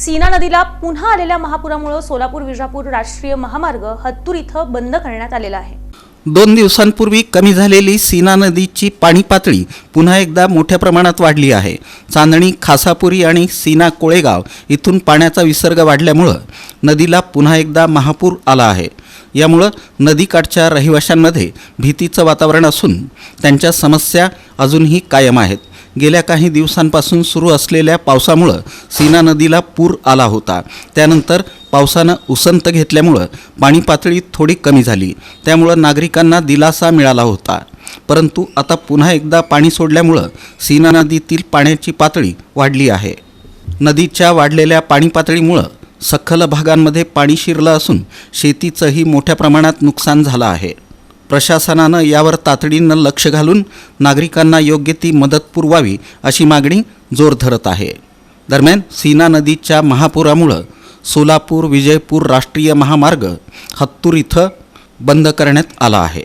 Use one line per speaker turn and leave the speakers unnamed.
सीना नदीला पुन्हा आलेल्या महापुरामुळे सोलापूर विजापूर राष्ट्रीय महामार्ग हत्तूर इथं बंद करण्यात आलेला आहे.
दोन दिवसांपूर्वी कमी झालेली सीना नदीची पाणी पातळी पुन्हा एकदा मोठ्या प्रमाणात वाढली आहे. चांदणी खासापुरी आणि सीना कोळेगाव इथून पाण्याचा विसर्ग वाढल्यामुळं नदीला पुन्हा एकदा महापूर आला आहे. यामुळं नदीकाठच्या रहिवाशांमध्ये भीतीचं वातावरण असून त्यांच्या समस्या अजूनही कायम आहेत. गेल्या काही दिवसांपासून सुरू असलेल्या पावसामुळं सीना नदीला पूर आला होता. त्यानंतर पावसानं उसंत घेतल्यामुळं पाणी पातळी थोडी कमी झाली. त्यामुळं नागरिकांना दिलासा मिळाला होता. परंतु आता पुन्हा एकदा पाणी सोडल्यामुळं सीना नदीतील पाण्याची पातळी वाढली आहे. नदीच्या वाढलेल्या पाणी पातळीमुळं सखल भागांमध्ये पाणी शिरलं असून शेतीचंही मोठ्या प्रमाणात नुकसान झालं आहे. प्रशासनानं यावर तातडीनं लक्ष घालून नागरिकांना योग्य ती मदत पुरवावी अशी मागणी जोर धरत आहे. दरम्यान सीना नदीच्या महापुरामुळं सोलापूर विजयपूर राष्ट्रीय महामार्ग हत्तूर इथं बंद करण्यात आला आहे.